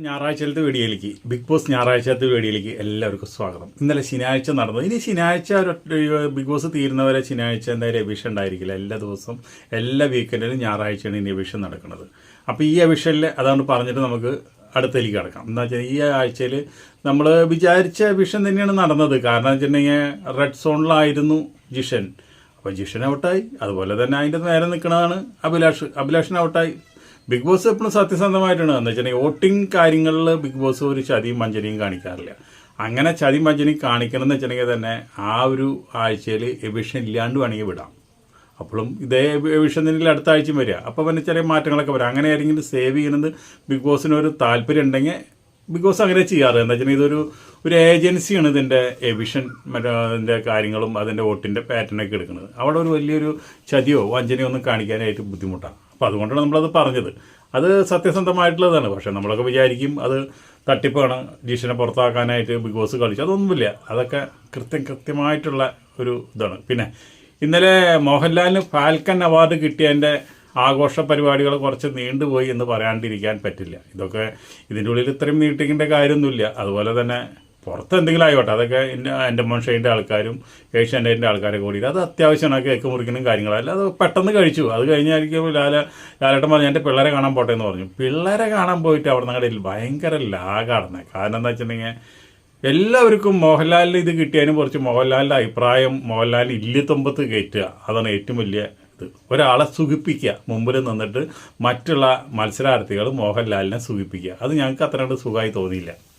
ഞായറാഴ്ചത്തെ വീഡിയോയിലേക്ക് big boss ഞായറാഴ്ചത്തെ വീഡിയോയിലേക്ക് എല്ലാവർക്കും സ്വാഗതം. ഇന്നലെ ശനിയാഴ്ച നടന്നു. ഇനി ശനിയാഴ്ച ബിഗ് ബോസ് തീരുന്നവരെ ശനിയാഴ്ച എന്തായാലും എവിഷൻ ഉണ്ടായിരിക്കില്ല. എല്ലാ ദിവസവും എല്ലാ വീക്കെൻഡിലും ഞായറാഴ്ചയാണ് ഇനി എവിഷൻ നടക്കുന്നത്. അപ്പോൾ ഈ എവിഷനിൽ അതാണ് പറഞ്ഞിട്ട് നമുക്ക് അടുത്തേക്ക് കിടക്കാം. എന്താ വെച്ചാൽ ഈ ആഴ്ചയിൽ നമ്മൾ വിചാരിച്ച വിഷൻ തന്നെയാണ് നടന്നത്. കാരണം വെച്ചിട്ടുണ്ടെങ്കിൽ റെഡ് സോണിലായിരുന്നു ജിഷൻ. അപ്പോൾ ജിഷൻ ഔട്ടായി അതുപോലെ തന്നെ അതിന്റെ നേരെ നിൽക്കുന്നതാണ് അഭിലാഷ്. അഭിലാഷിന് ഔട്ടായി ബിഗ് ബോസ് എപ്പോഴും സത്യസന്ധമായിട്ടാണ്. എന്ന് വെച്ചിട്ടുണ്ടെങ്കിൽ വോട്ടിംഗ് കാര്യങ്ങളിൽ ബിഗ് ബോസ് ഒരു ചതിയും വഞ്ചനയും കാണിക്കാറില്ല. അങ്ങനെ ചതിയും വഞ്ചനയും കാണിക്കണം എന്ന് വെച്ചിട്ടുണ്ടെങ്കിൽ തന്നെ ആ ഒരു ആഴ്ചയിൽ എവിഷൻ ഇല്ലാണ്ട് വേണമെങ്കിൽ വിടാം. അപ്പോഴും ഇതേ എവിഷൻ തന്നെ അടുത്ത ആഴ്ചയും വരിക. അപ്പോൾ പിന്നെ ചെറിയ മാറ്റങ്ങളൊക്കെ വരാം. അങ്ങനെ ആരെങ്കിലും സേവ് ചെയ്യുന്നത് ബിഗ് ബോസിന് ഒരു താല്പര്യം ഉണ്ടെങ്കിൽ ബിഗ് ബോസ് അങ്ങനെ ചെയ്യാറ്. എന്താ വെച്ചാൽ ഇതൊരു ഒരു ഏജൻസിയാണ് ഇതിന്റെ എവിഷൻ മറ്റേ അതിന്റെ കാര്യങ്ങളും അതിന്റെ വോട്ടിന്റെ പാറ്റേണൊക്കെ എടുക്കുന്നത്. അവിടെ ഒരു വലിയൊരു ചതിയോ വഞ്ചനയോ ഒന്നും കാണിക്കാനായിട്ട് ബുദ്ധിമുട്ടാണ്. അപ്പോൾ അതുകൊണ്ടാണ് നമ്മളത് പറഞ്ഞത്. അത് സത്യസന്ധമായിട്ടുള്ളതാണ്. പക്ഷേ നമ്മളൊക്കെ വിചാരിക്കും അത് തട്ടിപ്പാണ് ജീഷനെ പുറത്താക്കാനായിട്ട് ബിഗ് ബോസ് കളിച്ചു. അതൊന്നുമില്ല. അതൊക്കെ കൃത്യം കൃത്യമായിട്ടുള്ള ഒരു ഇതാണ്. പിന്നെ ഇന്നലെ മോഹൻലാലിന് ഫാൽക്കൻ അവാർഡ് കിട്ടിയതിന്റെ ആഘോഷ പരിപാടികൾ കുറച്ച് നീണ്ടുപോയി എന്ന് പറയാണ്ടിരിക്കാൻ പറ്റില്ല. ഇതൊക്കെ ഇതിന്റെ ഉള്ളിൽ ഇത്രയും നീട്ടിക്കേണ്ട കാര്യമൊന്നുമില്ല. അതുപോലെ തന്നെ പുറത്ത് എന്തെങ്കിലും ആയിക്കോട്ടെ. അതൊക്കെ എന്റെ എന്റെ മനുഷ്യന്റെ ആൾക്കാരും ഏഷ്യാനെറ്റിന്റെ ആൾക്കാരൊക്കെ കൂടിയിട്ട് അത് അത്യാവശ്യമാണ്. കേക്ക് മുറിക്കണം കാര്യങ്ങളല്ല അത് പെട്ടെന്ന് കഴിച്ചു. അത് കഴിഞ്ഞായിരിക്കും ലാല ലാലേട്ടൻ പറഞ്ഞു എന്റെ പിള്ളേരെ കാണാൻ പോട്ടെ എന്ന് പറഞ്ഞു. പിള്ളേരെ കാണാൻ പോയിട്ട് അവിടെ നിങ്ങളുടെ ഭയങ്കര ലാഗാടുന്നത് കാരണം എന്താ വെച്ചിട്ടുണ്ടെങ്കിൽ എല്ലാവർക്കും മോഹൻലാലിന് ഇത് കിട്ടിയതിനും കുറച്ച് മോഹൻലാലിന്റെ അഭിപ്രായം മോഹൻലാലിന് ഇല്ലിത്തൊമ്പത്ത് കയറ്റുക. അതാണ് ഏറ്റവും വലിയ ഇത്. ഒരാളെ സുഖിപ്പിക്കുക. മുമ്പിൽ നിന്നിട്ട് മറ്റുള്ള മത്സരാർത്ഥികൾ മോഹൻലാലിനെ സുഖിപ്പിക്കുക. അത് ഞങ്ങൾക്ക് അത്ര സുഖമായി തോന്നിയില്ല.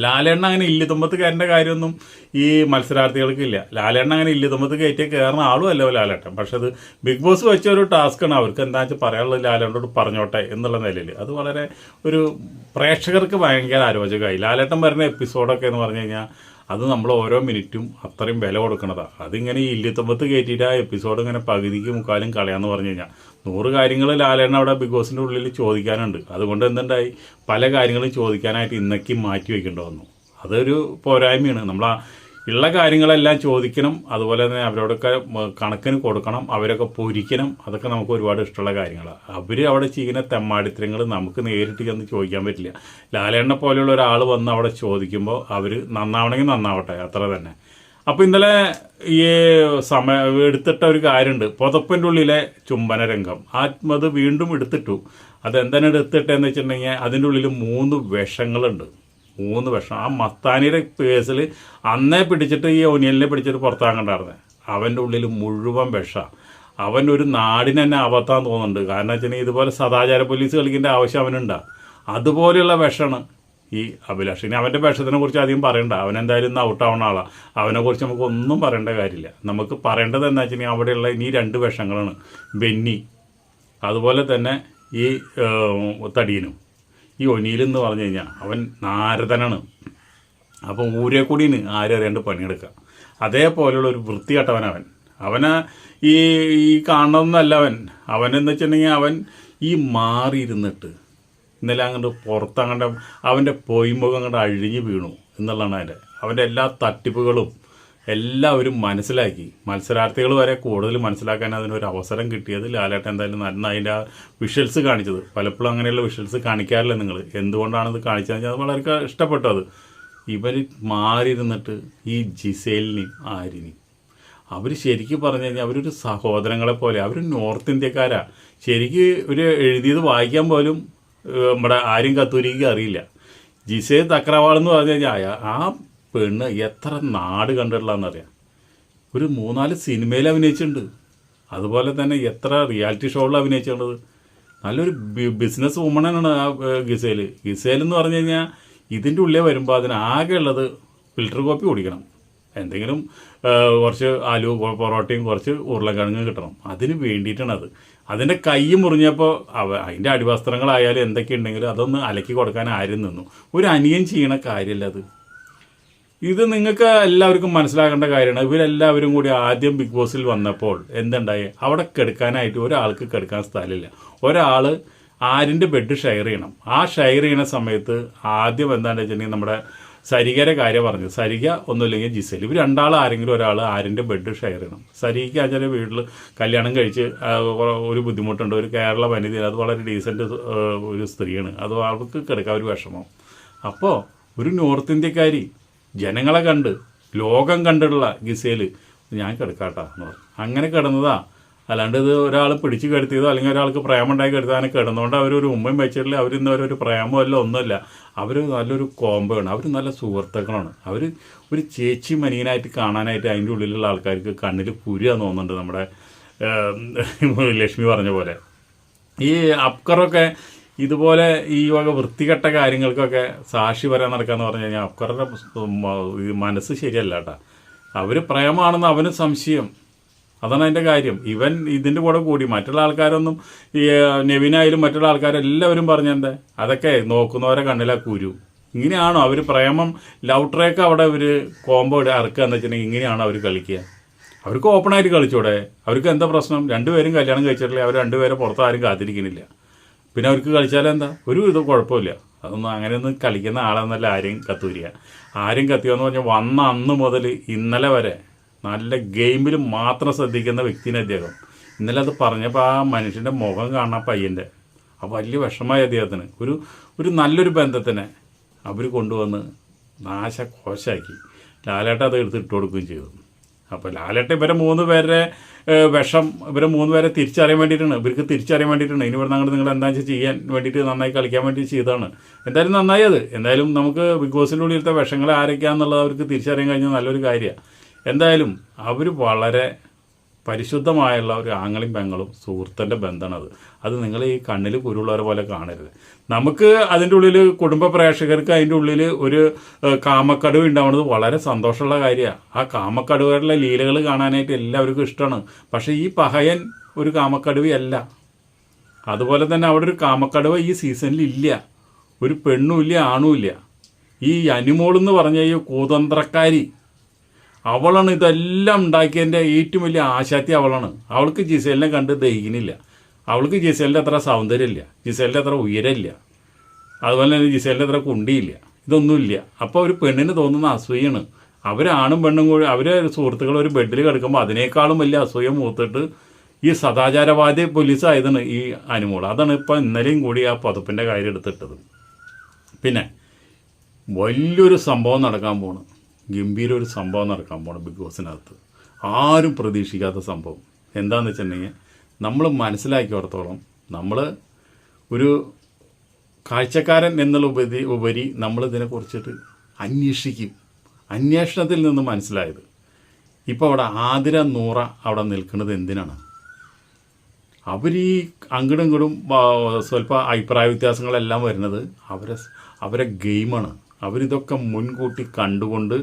ലാലേണ്ണ അങ്ങനെ ഇല്ലിത്തുമ്പത്തുകാരന്റെ കാര്യമൊന്നും ഈ മത്സരാർത്ഥികൾക്ക് ഇല്ല ലാലേണ്ണ അങ്ങനെ ഇല്ലിത്തുമ്പത്ത് കയറ്റിയ കയറുന്ന ആളും അല്ലോ ലാലേട്ടൻ. പക്ഷെ അത് ബിഗ് ബോസ് വെച്ച ഒരു ടാസ്ക്കാണ്. അവർക്ക് എന്താ വെച്ചാൽ പറയാനുള്ളത് ലാലേട്ടനോട് പറഞ്ഞോട്ടെ എന്നുള്ള നിലയിൽ. അത് വളരെ ഒരു പ്രേക്ഷകർക്ക് ഭയങ്കര ആരോചകമായി. ലാലേട്ടൻ വരുന്ന എപ്പിസോഡൊക്കെ എന്ന് പറഞ്ഞു കഴിഞ്ഞാൽ അത് നമ്മൾ ഓരോ മിനിറ്റും അത്രയും വില കൊടുക്കണതാണ് അതിങ്ങനെ ഈ ഇല്ലിത്തുമ്പത്ത് കയറ്റിയിട്ട് ആ എപ്പിസോഡ് ഇങ്ങനെ പകുതിക്ക് മുക്കാലും കളയാന്ന് പറഞ്ഞു കഴിഞ്ഞാൽ നൂറ് കാര്യങ്ങൾ ലാലേണ്ണ അവിടെ ബിഗ് ബോസിന്റെ ഉള്ളിൽ ചോദിക്കാനുണ്ട്. അതുകൊണ്ട് എന്തുണ്ടായി? പല കാര്യങ്ങളും ചോദിക്കാനായിട്ട് ഇന്നേക്ക് മാറ്റി വെക്കേണ്ടി വന്നു. അതൊരു പോരായ്മയാണ്. നമ്മൾ ഉള്ള കാര്യങ്ങളെല്ലാം ചോദിക്കണം. അതുപോലെ തന്നെ അവരോടൊക്കെ കണക്കിന് കൊടുക്കണം. അവരൊക്കെ പൊരിക്കണം. അതൊക്കെ നമുക്ക് ഒരുപാട് ഇഷ്ടമുള്ള കാര്യങ്ങളാണ് അവർ അവിടെ ചെയ്യുന്ന തെമ്മാടിത്തരങ്ങൾ നമുക്ക് നേരിട്ട് ചെന്ന് ചോദിക്കാൻ പറ്റില്ല. ലാലേണ്ണ പോലെയുള്ള ഒരാൾ വന്ന് അവിടെ ചോദിക്കുമ്പോൾ അവർ നന്നാവണമെങ്കിൽ നന്നാവട്ടെ അത്ര തന്നെ. അപ്പോൾ ഇന്നലെ ഈ സമയം എടുത്തിട്ട ഒരു കാര്യമുണ്ട് പുതപ്പിന്റെ ഉള്ളിലെ ചുംബന രംഗം. ആത്മത് വീണ്ടും എടുത്തിട്ടു. അതെന്താണ് എടുത്തിട്ടെന്ന് വെച്ചിട്ടുണ്ടെങ്കിൽ അതിന്റെ ഉള്ളിൽ മൂന്ന് വിഷങ്ങളുണ്ട്. മൂന്ന് വർഷം. ആ മസ്താനിയുടെ കേസിൽ അന്നേ പിടിച്ചിട്ട് ഈ ഒനിയലിനെ പിടിച്ചിട്ട് പുറത്താക്കണ്ടായിരുന്നത് അവന്റെ ഉള്ളിൽ മുഴുവൻ വിഷം. അവൻ ഒരു നാടിന് തന്നെ ആപത്താൻ തോന്നുന്നുണ്ട്. കാരണം വെച്ചാൽ ഇതുപോലെ സദാചാര പോലീസ് കളിക്കേണ്ട ആവശ്യം അവനുണ്ടാ. അതുപോലെയുള്ള വിഷമാണ് ഈ അഭിലാഷ്. ഇനി അവന്റെ വിഷത്തിനെ കുറിച്ച് അധികം പറയണ്ട. അവൻ എന്തായാലും ഔട്ടാവുന്ന ആളാണ് അവനെക്കുറിച്ച് നമുക്ക് ഒന്നും പറയേണ്ട കാര്യമില്ല. നമുക്ക് പറയേണ്ടത് എന്താ വെച്ചാൽ അവിടെയുള്ള ഇനി രണ്ട് വിഷങ്ങളാണ്. ബെന്നി അതുപോലെ തന്നെ ഈ തടീനും. ഈ ഒനിയിൽ എന്ന് പറഞ്ഞു കഴിഞ്ഞാൽ അവൻ നാരദനാണ്. അപ്പം ഊരെ കൂടിന് ആരും അറിയാണ്ട് പണിയെടുക്കുക അതേപോലെയുള്ള ഒരു വൃത്തികെട്ടവൻ അവൻ. അവന് ഈ ഈ കാണണമെന്നല്ല അവൻ. അവനെന്ന് വെച്ചിട്ടുണ്ടെങ്കിൽ അവൻ ഈ മാറിയിരുന്നിട്ട് ഇന്നലെ അങ്ങോട്ട് പുറത്തങ്ങോട്ട് അവന്റെ പൊയ്മുഖം അങ്ങോട്ട് അഴിഞ്ഞു വീണു എന്നുള്ളതാണ് അതിന്റെ. അവന്റെ എല്ലാ തട്ടിപ്പുകളും എല്ലാവരും മനസ്സിലാക്കി. മത്സരാർത്ഥികൾ വരെ കൂടുതൽ മനസ്സിലാക്കാൻ അതിനൊരു അവസരം കിട്ടിയത് ലാലേട്ടൻ എന്തായാലും നല്ല അതിന്റെ ആ വിഷ്വൽസ് കാണിച്ചത്. പലപ്പോഴും അങ്ങനെയുള്ള വിഷ്വൽസ് കാണിക്കാറില്ല നിങ്ങൾ. എന്തുകൊണ്ടാണ് ഇത് കാണിച്ചതെന്ന് അത് വളരെ ഇഷ്ടപ്പെട്ടു അത് ഇവർ മാറിയിരുന്നിട്ട് ഈ ജിസേലിനെയും ആരിനെയും അവർ ശരിക്കും പറഞ്ഞു കഴിഞ്ഞാൽ അവരൊരു സഹോദരങ്ങളെ പോലെ അവർ നോർത്ത് ഇന്ത്യക്കാരാ. ശരിക്കും ഒരു എഴുതിയത് വായിക്കാൻ പോലും നമ്മുടെ ആരും കത്തൂരിക്ക് അറിയില്ല. ജിസേ തക്രവാൾ എന്ന് പറഞ്ഞു കഴിഞ്ഞാൽ ആ പെണ്ണ് എത്ര നാട് കണ്ടിട്ടുള്ളതെന്നറിയാം. ഒരു മൂന്നാൽ സിനിമയിൽ അഭിനയിച്ചിട്ടുണ്ട്. അതുപോലെ തന്നെ എത്ര റിയാലിറ്റി ഷോകളിൽ അഭിനയിച്ചിട്ടുള്ളത്. നല്ലൊരു ബിസിനസ് വുമണാണ് ആ ഗിസേൽ ഗിസേൽ എന്ന് പറഞ്ഞു കഴിഞ്ഞാൽ ഇതിന്റെ ഉള്ളിൽ വരുമ്പോൾ അതിന് ആകെ ഉള്ളത് ഫിൽറ്റർ കോപ്പി കുടിക്കണം. എന്തെങ്കിലും കുറച്ച് ആലു പൊറോട്ടയും കുറച്ച് ഉരുളക്കിഴങ്ങ് കിട്ടണം. അതിന് വേണ്ടിയിട്ടാണ് അത് അതിന്റെ കൈ മുറിഞ്ഞപ്പോൾ അവ അതിന്റെ അടിവസ്ത്രങ്ങളായാലും എന്തൊക്കെ ഉണ്ടെങ്കിലും അതൊന്ന് അലക്കി കൊടുക്കാൻ ആരും നിന്നു. ഒരു അനിയൻ ചെയ്യണ കാര്യമല്ല അത്. ഇത് നിങ്ങൾക്ക് എല്ലാവർക്കും മനസ്സിലാക്കേണ്ട കാര്യമാണ്. ഇവരെല്ലാവരും കൂടി ആദ്യം ബിഗ് ബോസിൽ വന്നപ്പോൾ എന്തുണ്ടായി? അവിടെ കിടക്കാനായിട്ട് ഒരാൾക്ക് കിടക്കാൻ സ്ഥലമില്ല. ഒരാൾ ആരിന്റെ ബെഡ് ഷെയർ ചെയ്യണം. ആ ഷെയർ ചെയ്യണ സമയത്ത് ആദ്യം എന്താണെന്ന് വെച്ചിട്ടുണ്ടെങ്കിൽ നമ്മുടെ സരികയുടെ കാര്യം പറഞ്ഞു. സരിക ഒന്നുമില്ലെങ്കിൽ ജിസേൽ. ഇവർ രണ്ടാൾ ആരെങ്കിലും ഒരാൾ ആരിന്റെ ബെഡ് ഷെയർ ചെയ്യണം. സരിക്ക് ആചാര്യ വീട്ടിൽ കല്യാണം കഴിച്ച് ഒരു ബുദ്ധിമുട്ടുണ്ട്. ഒരു കേരള വനിത അത് വളരെ ഡീസന്റ് ഒരു സ്ത്രീയാണ്. അത് അവൾക്ക് കിടക്കാൻ ഒരു വിഷമം. അപ്പോൾ ഒരു നോർത്ത് ഇന്ത്യക്കാരി ജനങ്ങളെ കണ്ട് ലോകം കണ്ടിട്ടുള്ള ഗിസേൽ ഞാൻ കിടക്കാട്ടാ എന്ന് പറഞ്ഞു. അങ്ങനെ കിടന്നതാ. അല്ലാണ്ട് ഇത് ഒരാൾ പിടിച്ച് കെടുത്തിയതോ അല്ലെങ്കിൽ ഒരാൾക്ക് പ്രേമുണ്ടായി കെടുത്താനെ കിടന്നുകൊണ്ട് അവരൊരു ഉമ്മയും വെച്ചിട്ടില്ല. അവരിന്ന് അവരൊരു പ്രേമോ അല്ല ഒന്നുമല്ല. അവർ നല്ലൊരു കോമ്പാണ് അവർ നല്ല സുഹൃത്തുക്കളാണ്. അവർ ഒരു ചേച്ചി മനീനായിട്ട് കാണാനായിട്ട് അതിന്റെ ഉള്ളിലുള്ള ആൾക്കാർക്ക് കണ്ണിൽ പുരുക തോന്നുന്നുണ്ട് നമ്മുടെ ലക്ഷ്മി പറഞ്ഞ പോലെ. ഈ അപ്കറൊക്കെ ഇതുപോലെ ഈ വക വൃത്തികെട്ട കാര്യങ്ങൾക്കൊക്കെ സാക്ഷി വരാൻ നടക്കാന്ന് പറഞ്ഞു കഴിഞ്ഞാൽ അക്കറുടെ മനസ്സ് ശരിയല്ല കേട്ടാ. അവർ പ്രേമാണെന്ന് അവന് സംശയം. അതാണ് അതിന്റെ കാര്യം. ഇവൻ ഇതിന്റെ കൂടെ കൂടി മറ്റുള്ള ആൾക്കാരൊന്നും ഈ നെവിനായാലും മറ്റുള്ള ആൾക്കാരെല്ലാവരും പറഞ്ഞെന്തേ? അതൊക്കെ നോക്കുന്നവരെ കണ്ണിലാ കുരു. ഇങ്ങനെയാണോ അവർ പ്രേമം ലവ് ട്രേക്ക് അവിടെ ഇവർ കോമ്പോ ഇറക്കുക എന്ന് വെച്ചിട്ടുണ്ടെങ്കിൽ ഇങ്ങനെയാണോ അവർ കളിക്കുക? അവർക്ക് ഓപ്പണായിട്ട് കളിച്ചൂടെ? അവർക്ക് എന്താ പ്രശ്നം? രണ്ടുപേരും കല്യാണം കഴിച്ചിട്ടില്ല? അവർ രണ്ടുപേരെ പുറത്ത് ആരും കാത്തിരിക്കുന്നില്ല പിന്നെ അവർക്ക് കളിച്ചാൽ എന്താ? ഒരു ഇത് കുഴപ്പമില്ല. അതൊന്നും അങ്ങനെയൊന്നും കളിക്കുന്ന ആളെന്നല്ല ആരെയും കത്തൂരിയ. ആരും കത്തിയെന്ന് പറഞ്ഞാൽ വന്ന അന്ന് മുതൽ ഇന്നലെ വരെ നല്ല ഗെയിമിൽ മാത്രം ശ്രദ്ധിക്കുന്ന വ്യക്തിനെ അദ്ദേഹം ഇന്നലെ അത് പറഞ്ഞപ്പോൾ ആ മനുഷ്യന്റെ മുഖം കാണാൻ പയ്യന്റെ ആ വലിയ വിഷമമായി അദ്ദേഹത്തിന്. ഒരു ഒരു നല്ലൊരു ബന്ധത്തിനെ അവർ കൊണ്ടുവന്ന് നാശ കോശാക്കി ലാലേട്ട അത് എടുത്ത് ഇട്ട് കൊടുക്കുകയും ചെയ്തു. അപ്പോൾ ലാലേട്ട ഇവരെ മൂന്ന് പേരെ വിഷം ഇവരെ മൂന്ന് പേരെ തിരിച്ചറിയാൻ വേണ്ടിയിട്ടാണ്. ഇവർക്ക് തിരിച്ചറിയാൻ വേണ്ടിയിട്ടാണ്. ഇനി ഇവിടെ നിങ്ങൾ എന്താ വെച്ചാൽ ചെയ്യാൻ വേണ്ടിയിട്ട് നന്നായി കളിക്കാൻ വേണ്ടി ചെയ്തതാണ്. എന്തായാലും നന്നായി അത്. എന്തായാലും നമുക്ക് ബിഗ് ബോസിന്റെ ഉള്ളിലത്തെ വിഷങ്ങൾ ആരൊക്കെയാണെന്നുള്ളത് അവർക്ക് തിരിച്ചറിയാൻ കഴിഞ്ഞാൽ നല്ലൊരു കാര്യമാണ് എന്തായാലും അവർ വളരെ പരിശുദ്ധമായുള്ള ഒരു ആങ്ങളും പെങ്ങളും സുഹൃത്തിന്റെ ബന്ധമാണത്. അത് നിങ്ങൾ ഈ കണ്ണിൽ കുരുള്ളവരെ പോലെ കാണരുത്. നമുക്ക് അതിന്റെ ഉള്ളിൽ കുടുംബ പ്രേക്ഷകർക്ക് അതിന്റെ ഉള്ളിൽ ഒരു കാമക്കടുവ ഉണ്ടാവുന്നത് വളരെ സന്തോഷമുള്ള കാര്യമാണ്. ആ കാമക്കടുവയുടെ ലീലകൾ കാണാനായിട്ട് എല്ലാവർക്കും ഇഷ്ടമാണ്. പക്ഷേ ഈ പഹയൻ ഒരു കാമക്കടുവയല്ല. അതുപോലെ തന്നെ അവിടെ ഒരു കാമക്കടുവ ഈ സീസണിൽ ഇല്ല. ഒരു പെണ്ണുമില്ല ആണുമില്ല ഈ അനിമോൾ എന്ന് പറഞ്ഞ ഈ കൂതന്ത്രക്കാരി അവളാണ് ഇതെല്ലാം ഉണ്ടാക്കിയതിന്റെ ഏറ്റവും വലിയ ആശാത്തി അവളാണ്. അവൾക്ക് ജിസേലിനെ കണ്ട് ദഹിക്കുന്നില്ല. അവൾക്ക് ജിസേലിന്റെ അത്ര സൗന്ദര്യമില്ല. ജിസേലിന്റെ അത്ര ഉയരമില്ല. അതുപോലെ തന്നെ ജിസേലിന്റെ അത്ര കുണ്ടിയില്ല. ഇതൊന്നുമില്ല. അപ്പോൾ ഒരു പെണ്ണിന് തോന്നുന്ന അസൂയാണ്. അവരാണും പെണ്ണും കൂടി അവരെ സുഹൃത്തുക്കൾ ഒരു ബെഡിൽ കിടക്കുമ്പോൾ അതിനേക്കാളും വലിയ അസൂയ മൂത്തിട്ട് ഈ സദാചാരവാദി പോലീസ് ആയതാണ് ഈ അനുമോൾ. അതാണ് ഇപ്പോൾ ഇന്നലെയും കൂടി ആ പതുപ്പിന്റെ കാര്യം എടുത്തിട്ടത്. പിന്നെ വലിയൊരു സംഭവം നടക്കാൻ പോണ്. ഗംഭീര ഒരു സംഭവം നടക്കാൻ പോകണം ബിഗ് ബോസിനകത്ത് ആരും പ്രതീക്ഷിക്കാത്ത സംഭവം. എന്താണെന്ന് വെച്ചിട്ടുണ്ടെങ്കിൽ നമ്മൾ മനസ്സിലാക്കിയോടത്തോളം നമ്മൾ ഒരു കാഴ്ചക്കാരൻ എന്നുള്ള ഉപരി ഉപരി നമ്മൾ ഇതിനെക്കുറിച്ചിട്ട് അന്വേഷിക്കും. അന്വേഷണത്തിൽ നിന്ന് മനസ്സിലായത്. ഇപ്പോൾ അവിടെ ആതിര നൂറ അവിടെ നിൽക്കുന്നത് എന്തിനാണ്? അവർ ഈ അങ്ങടും ഇങ്ങടും സ്വല്പ അഭിപ്രായ വ്യത്യാസങ്ങളെല്ലാം വരുന്നത് അവരെ അവരെ ഗെയിമാണ്. അവരിതൊക്കെ മുൻകൂട്ടി കണ്ടുകൊണ്ട്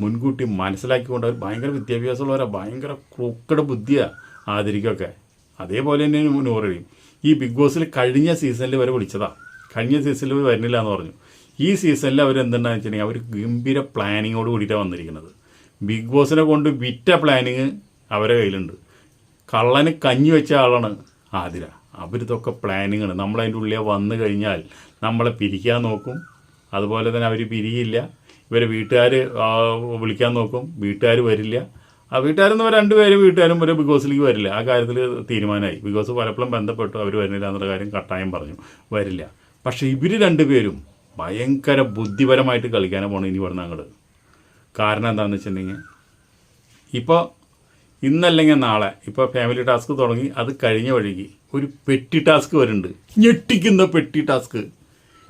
മുൻകൂട്ടി മനസ്സിലാക്കിക്കൊണ്ട് അവർ ഭയങ്കര വിദ്യാഭ്യാസമുള്ളവരാണ് ഭയങ്കര ക്രൂക്കട ബുദ്ധിയാണ് ആദരിക്കൊക്കെ. അതേപോലെ തന്നെ നൂറയും ഈ ബിഗ് ബോസിൽ കഴിഞ്ഞ സീസണിൽ വരെ വിളിച്ചതാ. കഴിഞ്ഞ സീസണിൽ വരുന്നില്ല എന്ന് പറഞ്ഞു. ഈ സീസണിൽ അവർ എന്തുണ്ടാന്ന് വെച്ചിട്ടുണ്ടെങ്കിൽ അവർ ഗംഭീര പ്ലാനിങ്ങോട് കൂടിയിട്ടാണ് വന്നിരിക്കുന്നത്. ബിഗ് ബോസിനെ കൊണ്ട് വിറ്റ പ്ലാനിങ് അവരെ കയ്യിലുണ്ട്. കള്ളന് കഞ്ഞി വെച്ച ആളാണ് ആതിര. അവരിതൊക്കെ പ്ലാനിങ്ങാണ് നമ്മളതിന്റെ ഉള്ളിൽ വന്നു കഴിഞ്ഞാൽ നമ്മളെ പിരിക്കാൻ നോക്കും. അതുപോലെ തന്നെ അവർ പിരിയില്ല. ഇവർ വീട്ടുകാർ വിളിക്കാൻ നോക്കും. വീട്ടുകാർ വരില്ല. ആ വീട്ടുകാരെന്ന് രണ്ടുപേരും വീട്ടുകാരും ഒരു ബിഗ് ബോസിലേക്ക് വരില്ല. ആ കാര്യത്തിൽ തീരുമാനമായി. ബിഗ് ബോസ് പലപ്പോഴും ബന്ധപ്പെട്ടു. അവർ വരുന്നില്ല എന്നുള്ള കാര്യം കട്ടായം പറഞ്ഞു. വരില്ല. പക്ഷേ ഇവർ രണ്ടുപേരും ഭയങ്കര ബുദ്ധിപരമായിട്ട് കളിക്കാനാണ് പോകണം ഇനി പറഞ്ഞ അങ്ങോട്ട് കാരണം എന്താണെന്ന് വെച്ചിട്ടുണ്ടെങ്കിൽ ഇപ്പോൾ ഇന്നല്ലെങ്കിൽ നാളെ ഇപ്പോൾ ഫാമിലി ടാസ്ക് തുടങ്ങി. അത് കഴിഞ്ഞ വഴിക്ക് ഒരു പെട്ടി ടാസ്ക് വരുന്നുണ്ട് ഞെട്ടിക്കുന്ന പെട്ടി ടാസ്ക്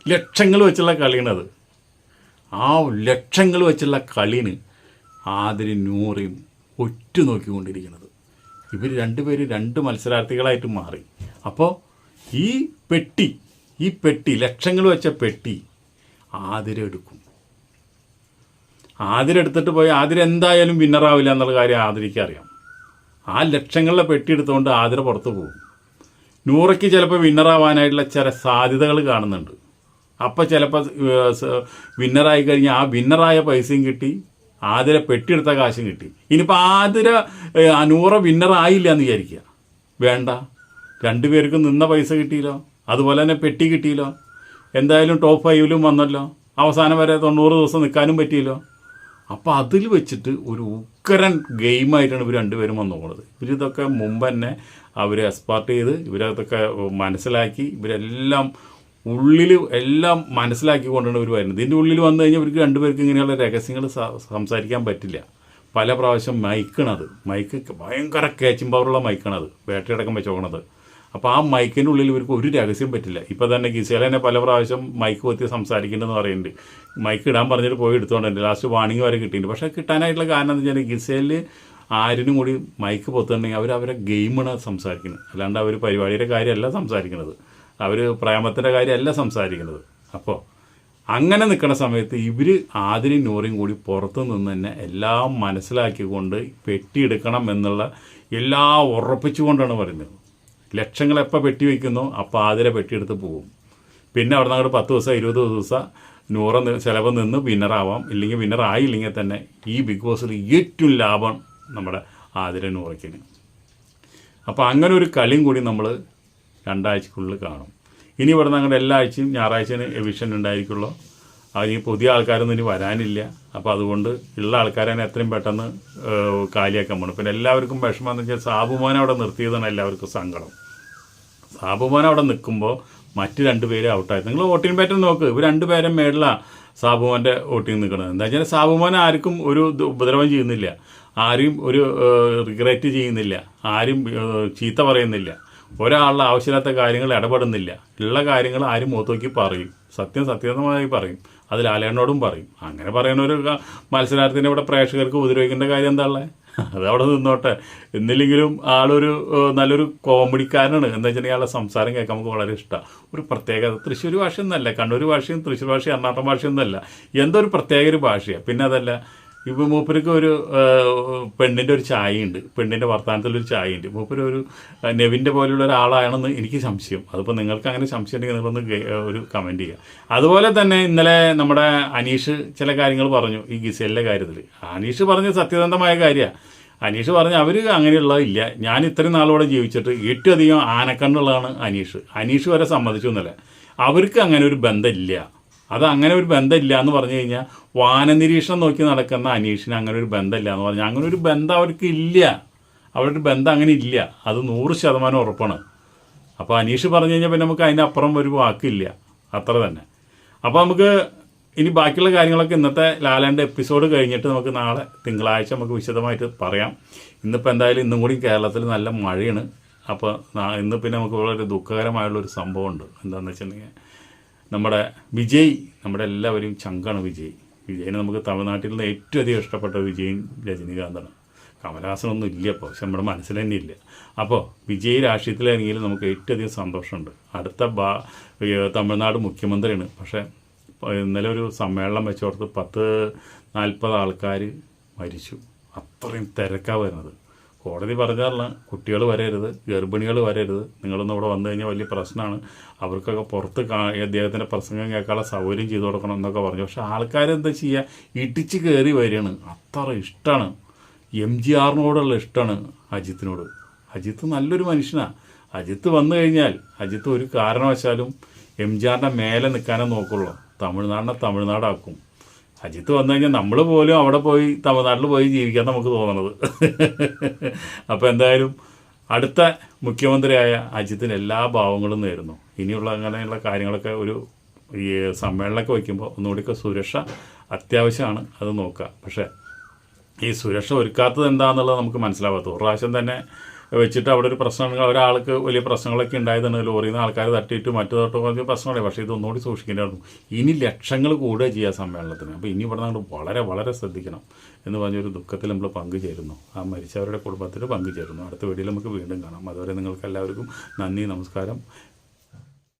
ലക്ഷങ്ങൾ വെച്ചുള്ള കളിയാണത് ആ ലക്ഷങ്ങൾ വെച്ചുള്ള കളിന് ആതിരി നൂറയും ഒറ്റ നോക്കിക്കൊണ്ടിരിക്കുന്നത്. ഇവർ രണ്ടുപേരും രണ്ട് മത്സരാർത്ഥികളായിട്ട് മാറി. അപ്പോൾ ഈ പെട്ടി ഈ പെട്ടി ലക്ഷങ്ങൾ വെച്ച പെട്ടി ആതിര എടുക്കും. ആതിര എടുത്തിട്ട് പോയി ആതിര എന്തായാലും വിന്നറാവില്ല എന്നുള്ള കാര്യം ആതിരയ്ക്ക് അറിയാം. ആ ലക്ഷങ്ങളുടെ പെട്ടി എടുത്തുകൊണ്ട് ആതിര പുറത്തു പോകും. നൂറയ്ക്ക് ചിലപ്പോൾ വിന്നറാവാനായിട്ടുള്ള ചില സാധ്യതകൾ കാണുന്നുണ്ട്. അപ്പോൾ ചിലപ്പോൾ വിന്നറായി കഴിഞ്ഞാൽ ആ വിന്നറായ പൈസയും കിട്ടി ആതിര പെട്ടിയെടുത്ത കാശും കിട്ടി. ഇനിയിപ്പോൾ ആതിര അനൂറ വിന്നറായില്ല എന്ന് വിചാരിക്കുക വേണ്ട. രണ്ടുപേർക്കും നിന്ന പൈസ കിട്ടിയില്ലോ. അതുപോലെ തന്നെ പെട്ടി കിട്ടിയില്ലോ. എന്തായാലും ടോപ്പ് ഫൈവിലും വന്നല്ലോ. അവസാനം വരെ തൊണ്ണൂറ് ദിവസം നിൽക്കാനും പറ്റിയല്ലോ. അപ്പോൾ അതിൽ വെച്ചിട്ട് ഒരു ഉക്കരൻ ഗെയിമായിട്ടാണ് ഇവർ രണ്ടുപേരും വന്നു പോകുന്നത് ഇവരിതൊക്കെ മുമ്പ് തന്നെ അവർ എക്സ്പാർട്ട് ചെയ്ത് ഇവരതൊക്കെ മനസ്സിലാക്കി ഇവരെല്ലാം ഉള്ളിൽ എല്ലാം മനസ്സിലാക്കി മനസ്സിലാക്കിക്കൊണ്ടാണ് ഇവർ വരുന്നത്. ഇതിന്റെ ഉള്ളിൽ വന്നു കഴിഞ്ഞാൽ ഇവർക്ക് രണ്ടുപേർക്ക് ഇങ്ങനെയുള്ള രഹസ്യങ്ങൾ സംസാരിക്കാൻ പറ്റില്ല. പല പ്രാവശ്യം മൈക്കണത്. മൈക്ക് ഭയങ്കര കാച്ചിങ് പവറുള്ള മൈക്കണത്. ബാറ്ററി അടക്കം വെച്ചോക്കണത് അപ്പോൾ ആ മൈക്കിന്റെ ഉള്ളിൽ ഇവർക്ക് ഒരു രഹസ്യം പറ്റില്ല. ഇപ്പോൾ തന്നെ ഗിസേല തന്നെ പല പ്രാവശ്യം മൈക്ക് കൊത്തി സംസാരിക്കേണ്ടതെന്ന് പറയുന്നുണ്ട്. മൈക്ക് ഇടാൻ പറഞ്ഞിട്ട് പോയി എടുത്തോണ്ട് ലാസ്റ്റ് വാണിംഗ് വരെ കിട്ടിയിട്ടുണ്ട്. പക്ഷേ കിട്ടാനായിട്ടുള്ള കാരണം എന്താ വെച്ചാൽ ഗിസേലിൽ ആരിനും കൂടി മൈക്ക് പൊത്തുണ്ടെങ്കിൽ അവർ അവരെ ഗെയിമാണ് സംസാരിക്കുന്നത്. അല്ലാണ്ട് അവർ പരിപാടിയുടെ കാര്യമല്ല സംസാരിക്കുന്നത്. അവർ പ്രേമത്തിന്റെ കാര്യമല്ല സംസാരിക്കുന്നത്. അപ്പോൾ അങ്ങനെ നിൽക്കുന്ന സമയത്ത് ഇവർ ആദിനും നൂറിയും കൂടി പുറത്തു നിന്ന് തന്നെ എല്ലാം മനസ്സിലാക്കിക്കൊണ്ട് പെട്ടിയെടുക്കണം എന്നുള്ള എല്ലാം ഉറപ്പിച്ചുകൊണ്ടാണ് പറയുന്നത്. ലക്ഷങ്ങൾ എപ്പോൾ പെട്ടി വയ്ക്കുന്നോ അപ്പോൾ ആതിര പെട്ടിയെടുത്ത് പോകും. പിന്നെ അവിടെ നിന്ന് പത്ത് ദിവസം ഇരുപത് ദിവസം നൂറ് ചിലവ് നിന്ന് വിന്നറാവാം. ഇല്ലെങ്കിൽ വിന്നർ ആയില്ലെങ്കിൽ തന്നെ ഈ ബിഗ് ബോസിൽ ഏറ്റവും ലാഭം നമ്മുടെ ആതിര നൂറയ്ക്കിന്. അപ്പോൾ അങ്ങനെ ഒരു കളിയും കൂടി നമ്മൾ രണ്ടാഴ്ചക്കുള്ളിൽ കാണും. ഇനി ഇവിടെ നിന്ന് എല്ലാ ആഴ്ചയും ഞായറാഴ്ചയാണ് എവിഷൻ ഉണ്ടായിരിക്കുള്ളൂ. ഈ പുതിയ ആൾക്കാരൊന്നും ഇനി വരാനില്ല. അപ്പോൾ അതുകൊണ്ട് ഉള്ള ആൾക്കാരെ തന്നെ എത്രയും പെട്ടെന്ന് കാലിയാക്കാൻ പോകണം പിന്നെ എല്ലാവർക്കും വിഷമം എന്ന് വെച്ചാൽ സാബുമോനെ അവിടെ നിർത്തിയതാണ് എല്ലാവർക്കും സങ്കടം. സാബുമോൻ അവിടെ നിൽക്കുമ്പോൾ മറ്റ് രണ്ട് പേര് ഔട്ടായി നിങ്ങൾ വോട്ടിംഗ് പാറ്റേൺ നോക്ക്. ഇവർ രണ്ടുപേരും മേളിലാണ് സാബുമോന്റെ വോട്ടിംഗ് നിൽക്കുന്നത്. എന്താ വെച്ചാൽ സാബുമോൻ ആർക്കും ഒരു ഉപദ്രവം ചെയ്യുന്നില്ല. ആരും ഒരു റിഗ്രറ്റ് ചെയ്യുന്നില്ല. ആരും ചീത്ത പറയുന്നില്ല. ഒരാളുടെ ആവശ്യമില്ലാത്ത കാര്യങ്ങൾ ഇടപെടുന്നില്ല. ഉള്ള കാര്യങ്ങൾ ആരും മുഖത്തോക്കി പറയും. സത്യം സത്യസന്ധമായി പറയും. അത് ലാലേണ്ണോടും പറയും. അങ്ങനെ പറയുന്ന ഒരു മത്സരാർത്ഥിനെ ഇവിടെ പ്രേക്ഷകർക്ക് ഉപദ്രവിക്കേണ്ട കാര്യം എന്താ ഉള്ളത് അത് അവിടെ നിന്നോട്ടെ. എന്നില്ലെങ്കിലും ആളൊരു നല്ലൊരു കോമഡിക്കാരനാണ്. എന്താ വെച്ചിട്ടുണ്ടെങ്കിൽ ആളെ സംസാരം കേൾക്കാൻ നമുക്ക് വളരെ ഇഷ്ടമാണ് ഒരു പ്രത്യേകത തൃശ്ശൂർ ഭാഷയൊന്നല്ല. കണ്ണൂർ ഭാഷയും തൃശ്ശൂർ ഭാഷയും എറണാകുളം ഭാഷയും ഒന്നല്ല എന്തോ ഒരു പ്രത്യേക ഒരു ഭാഷയാണ് പിന്നെ അതല്ല ഇപ്പോൾ മൂപ്പർക്ക് ഒരു പെണ്ണിന്റെ ഒരു ചായയുണ്ട്. പെണ്ണിന്റെ വർത്തമാനത്തിലൊരു ഉണ്ട് മൂപ്പര് ഒരു നെവിന്റെ പോലെയുള്ള ഒരാളാണെന്ന് എനിക്ക് സംശയം. അതിപ്പോൾ നിങ്ങൾക്ക് അങ്ങനെ സംശയം ഉണ്ടെങ്കിൽ നിങ്ങളൊന്ന് ഒരു കമന്റ് ചെയ്യുക. അതുപോലെ തന്നെ ഇന്നലെ നമ്മുടെ അനീഷ് ചില കാര്യങ്ങൾ പറഞ്ഞു ഈ ഗിസേലിന്റെ കാര്യത്തിൽ അനീഷ് പറഞ്ഞ സത്യസന്ധമായ കാര്യമാണ് അനീഷ് പറഞ്ഞ അവർ അങ്ങനെയുള്ളതില്ല ഞാൻ ഇത്രയും നാളോടെ ജീവിച്ചിട്ട് ഏറ്റവും അധികം ആനക്കണ്ണുള്ളതാണ് അനീഷ്. അനീഷ് വരെ സമ്മതിച്ചു എന്നല്ല. അവർക്ക് അങ്ങനെ ഒരു ബന്ധമില്ല. അത് അങ്ങനെ ഒരു ബന്ധമില്ല എന്ന് പറഞ്ഞു കഴിഞ്ഞാൽ വാനനിരീക്ഷണം നോക്കി നടക്കുന്ന അനീഷിന് അങ്ങനെ ഒരു ബന്ധമില്ല എന്ന് പറഞ്ഞാൽ അങ്ങനെ ഒരു ബന്ധം അവർക്ക് ഇല്ല. അവരുടെ ബന്ധം അങ്ങനെ ഇല്ല. അത് നൂറ് ശതമാനം ഉറപ്പാണ്. അപ്പോൾ അനീഷ് പറഞ്ഞു കഴിഞ്ഞാൽ പിന്നെ നമുക്ക് അതിനപ്പുറം ഒരു വാക്കില്ല. അത്ര തന്നെ. അപ്പോൾ നമുക്ക് ഇനി ബാക്കിയുള്ള കാര്യങ്ങളൊക്കെ ഇന്നത്തെ ലാലാന്റെ എപ്പിസോഡ് കഴിഞ്ഞിട്ട് നമുക്ക് നാളെ തിങ്കളാഴ്ച നമുക്ക് വിശദമായിട്ട് പറയാം. ഇന്നിപ്പോൾ എന്തായാലും ഇന്നും കൂടി കേരളത്തിൽ നല്ല മഴയാണ്. അപ്പോൾ ഇന്ന് പിന്നെ നമുക്ക് വളരെ ദുഃഖകരമായുള്ളൊരു സംഭവമുണ്ട്. എന്താണെന്ന് വെച്ചിട്ടുണ്ടെങ്കിൽ നമ്മുടെ വിജയ് നമ്മുടെ എല്ലാവരും ചങ്കാണ് വിജയ്. വിജയിനെ നമുക്ക് തമിഴ്നാട്ടിൽ നിന്ന് ഏറ്റവും അധികം ഇഷ്ടപ്പെട്ട വിജയും രജനീകാന്താണ്. കമലഹാസനൊന്നും ഇല്ല ഇപ്പോൾ പക്ഷെ നമ്മുടെ മനസ്സിൽ തന്നെ ഇല്ല. അപ്പോൾ വിജയ് രാഷ്ട്രീയത്തിലാണെങ്കിലും നമുക്ക് ഏറ്റവും അധികം സന്തോഷമുണ്ട്. അടുത്ത ബാ തമിഴ്നാട് മുഖ്യമന്ത്രിയാണ്. പക്ഷേ ഇന്നലെ ഒരു സമ്മേളനം വെച്ചോർത്ത് പത്ത് നാൽപ്പത് ആൾക്കാർ മരിച്ചു. അത്രയും തിരക്കാണ് വരുന്നത്. കോടതി പറഞ്ഞാലാണ് കുട്ടികൾ വരരുത് ഗർഭിണികൾ വരരുത്. നിങ്ങളൊന്നും ഇവിടെ വന്നു കഴിഞ്ഞാൽ വലിയ പ്രശ്നമാണ്. അവർക്കൊക്കെ പുറത്ത് അദ്ദേഹത്തിന്റെ പ്രസംഗം കേൾക്കാനുള്ള സൗകര്യം ചെയ്തു കൊടുക്കണം എന്നൊക്കെ പറഞ്ഞു. പക്ഷെ ആൾക്കാരെന്താ ചെയ്യുക ഇടിച്ച് കയറി വരികയാണ്. അത്ര ഇഷ്ടമാണ്. എം ജി ആറിനോടുള്ള ഇഷ്ടമാണ് അജിത്തിനോട്. അജിത്ത് നല്ലൊരു മനുഷ്യനാണ് അജിത്ത് വന്നു കഴിഞ്ഞാൽ അജിത്ത് ഒരു കാരണവശാലും എം ജി ആറിന്റെ മേലെ നിൽക്കാനേ നോക്കുള്ളൂ. തമിഴ്നാടിനെ തമിഴ്നാടാക്കും. അജിത്ത് വന്നു കഴിഞ്ഞാൽ നമ്മൾ പോലും അവിടെ പോയി തമിഴ്നാട്ടിൽ പോയി ജീവിക്കാൻ നമുക്ക് തോന്നണത്. അപ്പോൾ എന്തായാലും അടുത്ത മുഖ്യമന്ത്രിയായ അജിത്തിന് എല്ലാ ഭാവങ്ങളും നേരുന്നു. ഇനിയുള്ള അങ്ങനെയുള്ള കാര്യങ്ങളൊക്കെ ഒരു ഈ സമ്മേളനമൊക്കെ വയ്ക്കുമ്പോൾ ഒന്നുകൂടിയൊക്കെ സുരക്ഷ അത്യാവശ്യമാണ്. അത് നോക്കുക പക്ഷേ ഈ സുരക്ഷ ഒരുക്കാത്തത് എന്താണെന്നുള്ളത് നമുക്ക് മനസ്സിലാവാത്ത ഒരു പ്രാവശ്യം തന്നെ വെച്ചിട്ട് അവിടെ ഒരു പ്രശ്നം ഒരാൾക്ക് വലിയ പ്രശ്നങ്ങളൊക്കെ ഉണ്ടായതാണ്. ലോറിയിൽ നിന്ന് ആൾക്കാർ തട്ടിയിട്ട് മറ്റു തൊട്ട് വലിയ പ്രശ്നങ്ങളെ പക്ഷേ ഇത് ഒന്നുകൂടി സൂക്ഷിക്കേണ്ടതായിരുന്നു ഇനി ലക്ഷങ്ങൾ കൂടുക ചെയ്യുക സമ്മേളനത്തിന്. അപ്പോൾ ഇനി ഇവിടെ നമ്മൾ വളരെ വളരെ ശ്രദ്ധിക്കണം എന്ന് പറഞ്ഞൊരു ദുഃഖത്തിൽ നമ്മൾ പങ്കുചേരുന്നു. ആ മരിച്ചവരുടെ കുടുംബത്തിൽ പങ്കുചേരുന്നു. അടുത്ത വീഡിയോയിൽ നമുക്ക് വീണ്ടും കാണാം. അതുവരെ നിങ്ങൾക്ക് എല്ലാവർക്കും നന്ദി നമസ്കാരം.